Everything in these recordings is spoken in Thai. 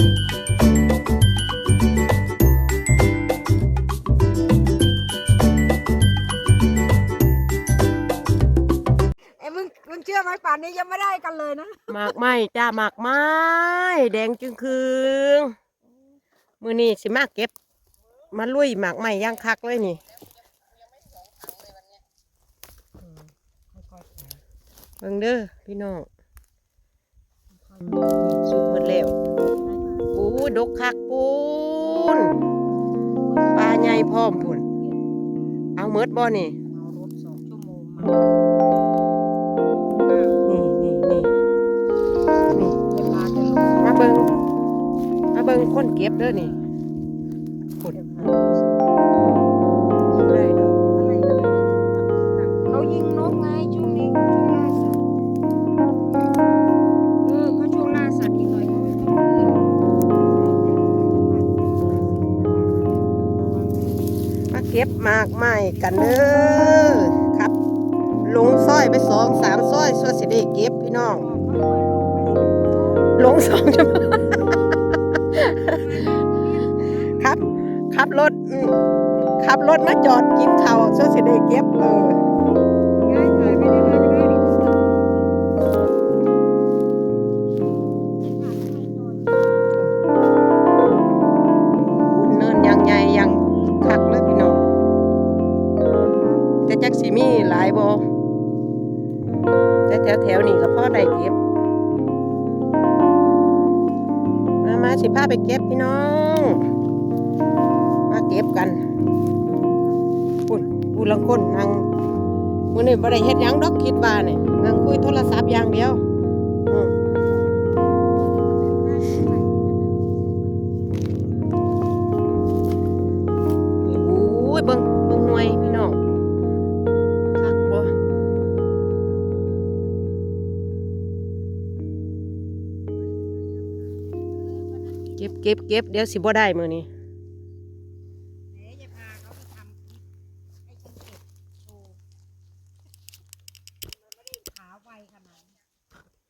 เอ้ยมึงมึงเชื่อไหมป่านนี้ยังไม่ได้กันเลยนะ หมากไม้จ้าหมากไม้แดงจึงคืงมือนี่สิมาเก็บ มาลุยหมากไม้ย่างคักเลยนี่เบิ่งเด้อพี่น้องสุกหมดแล้ว ปูดกคักปูนปลาใหญ่พร้อมพุ่นเอาเมิดบ่นี่เอารถสองชั่วโมงมานี่นี่นี่นี่เวลาจะลงมาเบิงมาเบิงคนเก็บเด้อนี่ มากมากไม้กันเด้อครับ ลงซอยไปสองสามซอยส่วนสิได้เก็บพี่น้อง ลงสองชั่วโมครับ ขับรถขับรถมาจอดกินข้าวส่วนสิได้เก็บเออ แต่แถวแถวๆนี้ก็พ่อได้เก็บ มามาสิพาไปเก็บพี่น้อง มาเก็บกันปุ่นผู้ลังคนนั่งมื่อนี้บ่ได้เฮ็ดหยังดอกคิดว่านี่ยนั่งคุยโทรศัพท์อย่างเดียว เก็บเก็บเก็บเดี๋ยวสิบ่ได้มือนี้เดี๋ยวจะพาเขาไปทำคลิปให้ฉันเก็บโชว์มันไม่ได้ขาไวขนาด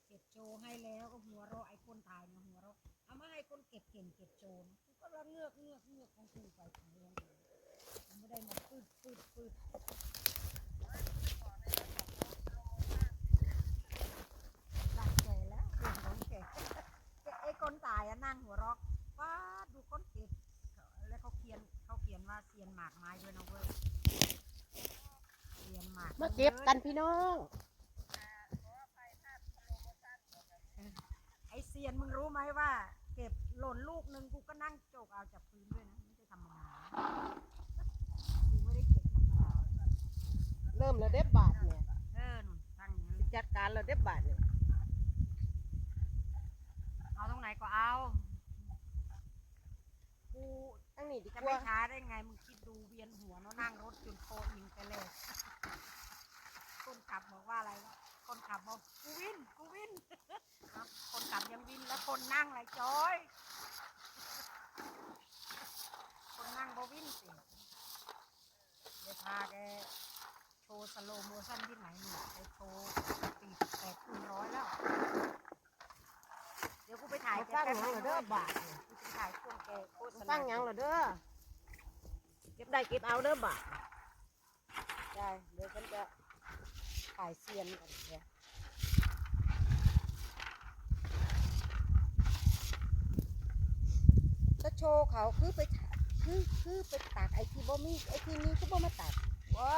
เก็บโชว์ให้แล้วก็หัวราะไอ้คนถ่ายนะหัวราะเอามาให้คนเก็บเก่งเก็บโชว์นะกูก็ละเงือกเงือกเงือกของกูไปของเรื่องเลยมันไม่ได้มาปืดปืดปืดดักแก่แล้วเรื่องของแก่ไอ้คนตายอะนั่งหัวเราะว้าดูคนเก็บ แล้วเขาเขียนเขา เขียนว่าเซียนหมากไม้ด้วยนะเว้ยเซียนหมากมาเก็บกันพี่น้องไอเซียนมึงรู้ไหมว่า เก็บหล่นลูกหนึ่งกูก็นั่งโจกเอาจากพื้นด้วยนะไม่ใช่ธรรมดากูไม่ได้เก็บธรรมดาเริ่มแล้วเด็บบาทเนี่ยเออหนุนตั้งอย่างนั้น จัดการแล้วเด็บบาทเนี่ย เอาตรงไหนก็เอากู ตั้งนี่ดีก จะไม่ว่าช้าได้ไงมึงคิดดูเวียนหัวเนาะนั่งรถจนโคอิงไปเลย คนขับบอกว่าอะไรวะคนขับบอกกูวินกูวินเอ้าคนขับยังวินแล้วคนนั่งไรจอย คนนั่งบ่วินสิเดี๋ยวพาแกโชว์สโลโมชั่นที่ไหนเนี่ยไปโชว์ปีแปดคูณร้อยแล้ว ดี๋ยวกูไปถ่ายแกสร้างหยังเหรอเด้อบาทถ่ายช่วงแกโฆษณาสร้างหยังเหรอเด้อเก็บได้เก็บเอาเด้อบาทได้เดี๋ยวฉันจะถ่ายเซียนกันเดี๋ยวถ้าโชว์เขาคือไปถ่ายคือคือไปตัดไอ้ที่บ่มีไอ้ที่นี้ก็บ่มาตัดโอ้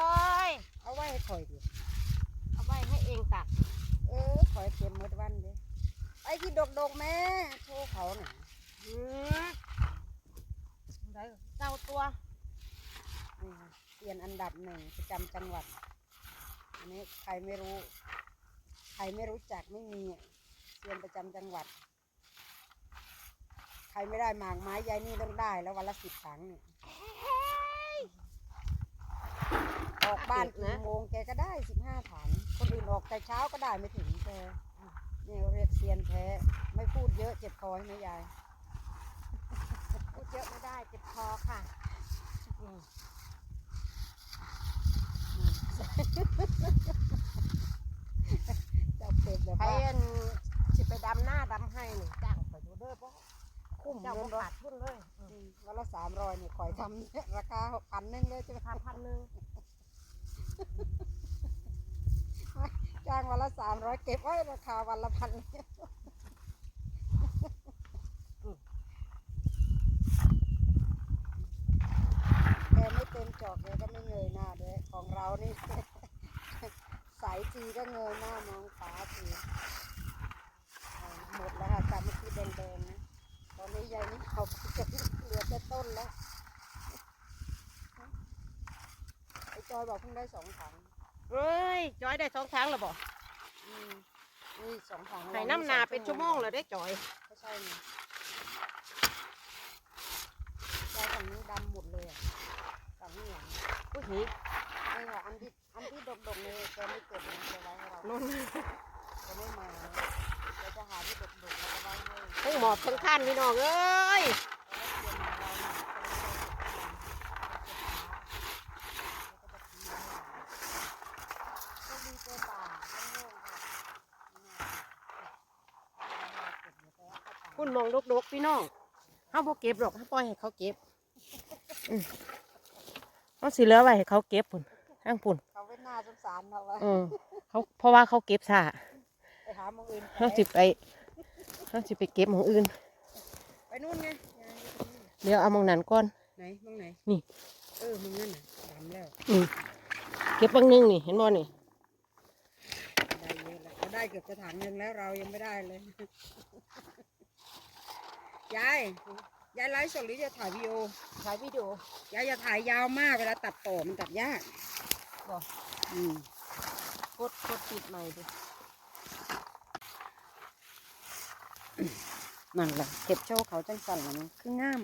ยเอาไว้ให้ข่อยดิ เอาไว้ให้เองตัก เออข่อยเต็มหมดวันเลยไอ้ ที่ดกดกๆแม่โชว์เขาหน่อยอืมได้เจ้าตัวนี่ค่ยนอันดับหนึ่งประจำจังหวัด อันนี้ใครไม่รู้ ใครไม่รู้จักไม่มีอะเซียนประจำจังหวัด ใครไม่ได้หมากไม้ยายนี่ต้องได้ แล้ววันละสิบครั้งเนี่ยออกบ้านกี่โมงแกก็ได้สิบห้าถังคนอื่นออกแต่เช้าก็ได้ไม่ถึงแก่ ยกเซียนแท้ ไม่พูดเยอะเจ็บคอใช่ไหมยาย พูดเยอะไม่ได้เจ็บคอค่ะจะเป็นแบบใครว่าอันสิไปดำหน้าดำให้หนึ่งจ้างไปดูเด้อเพราะคุ้มเจ้าเงิบ่นบ่ขาดทุนเลยอืมอืมวันละสามร้อยนี่ข่อยทำราคาพันหนึ่งเลยใช่ไหมทำพันหนึ่ง จ้างวันละสามร้อยเก็บไว้ราคาวันละพันเนี่ยแกไม่เต็มจอกแกก็ไม่เงยหน้าด้วยของเรานี่สายทีก็เงยหน้ามองฟ้าทีหมดแล้วค่ะจากเมื่อกี้แดงๆนะตอนนี้ยายนี่เขาจะเหลือแต่ต้นแล้วไอ้จอยบอกเพิ่งได้สองถัง เฮ้ยจอยได้สองครั้งแล้วบ่อืมนี่สองถังให้น้ำนาเป็นชั่วโมงเลยได้จอยก็ใช่ไงยายฝั่งนี้ดำหมดเลยอะฝั่งนี้หลังผู้หญิงนี่ค่ะอันที่อันที่ดกๆเนี่ยแกไม่เก็บนะแกไว้ให้เรานุ่นแกไม่มาแกจะหาที่ดกๆแล้วก็ไว้ให้ทั้งหมอบทั้งข้านพี่น้องเอ้ย ก็มีเจอป่าโล่งๆค่ะ คุณมองดกๆพี่น้องเฮาบ่เก็บหรอกเฮาปล่อยให้เขาเก็บอืมเขาสิเหลือไว้ให้เขาเก็บพุ่นทั้งพุ่นเขาเป็นหน้าสงสารเราวะเออเขาเพราะว่าเขาเก็บซ่าไปหาหมองอื่นเฮาสิไปเฮาสิไปเก็บของอื่น ไปนู่นไงเดี๋ยวเอาหมองนั้นก่อน ไหนมองไหนนี่ เออมึงนั่นน่ะดำแล้วอืมเก็บบางหนึงนี่เห็นบ่นี่ ได้เยอะแล้วเราได้เกือบจะถังหนึ่งแล้วเรายังไม่ได้เลย ยาย ยายไลฟ์สดหรือจะถ่ายวีดีโอ ถ่ายวิดีโอ ยายอย่าถ่ายยาวมากเวลาตัดต่อมันตัดยากบ่อืมกดกดปิดใหม่ดินั่นแหละเก็บโชว์เขาจังสั่นแล้วมันคืองาม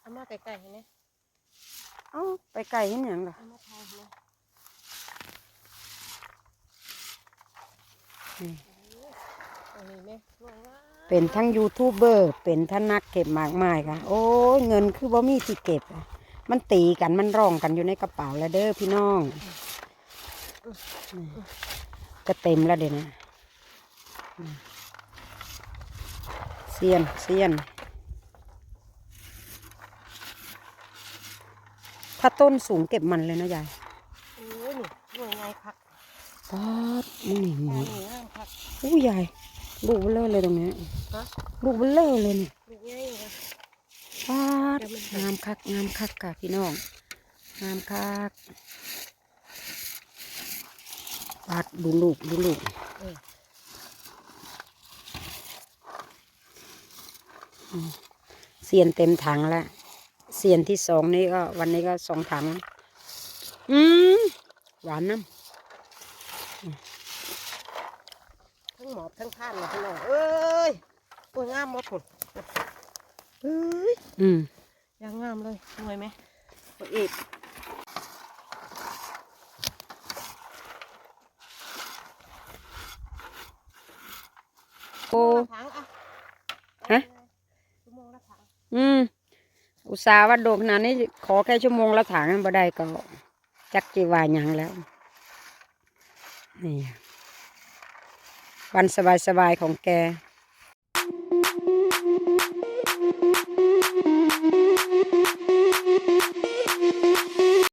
เอามาใกล้ๆให้แหนี่เอ้าไปไกลเห็นหยังล่ะเอามาถ่ายให้แหน่นี่อันนี้แม่ลงว่า เป็นทั้งยูทูบเบอร์ เป็นทั้งนักเก็บหมากไม้ค่ะ โอ้ยเงินคือบ่มีที่เก็บอะมันตีกันมันร้องกันอยู่ในกระเป๋าแล้วเด้อพี่น้องนี่ก็เต็มแล้วเดี๋ยวนะนี่เซียนเซียน ถ้าต้นสูงเก็บมันเลยนะยายโอ้ยนี่รวยไงคักป๊าดนี่นี่ตานี่หนีงามคักอู้ยาย ลูกเบลอเลยตรงเนี้ยฮะลูกเบลอเลยนี่ลูกใหญ่เลยปาดงามคักงามคักค่ะพี่น้องงามคักปาดดูลูกดูลูกเออมเสียนเต็มถังแล้วเสียนที่สองนี่ก็ วันนี้ก็สองถัง อืมหวานน้ทั้ง หมอบทั้งข้านเลยพี่น้องเอ้ยโอ้ยงามหมดผลเอ้ยำอืมยังงามเลยรวยไหมโอ้อีกโอ้ถังอะฮะชั่วโมงละถังอืมอุตส่าห์ว่าโดกขนาดนี้ขอแค่ชั่วโมงละถังบ่ได้ก็จักจีวาหยังแล้วนี่ วันสบายๆของแก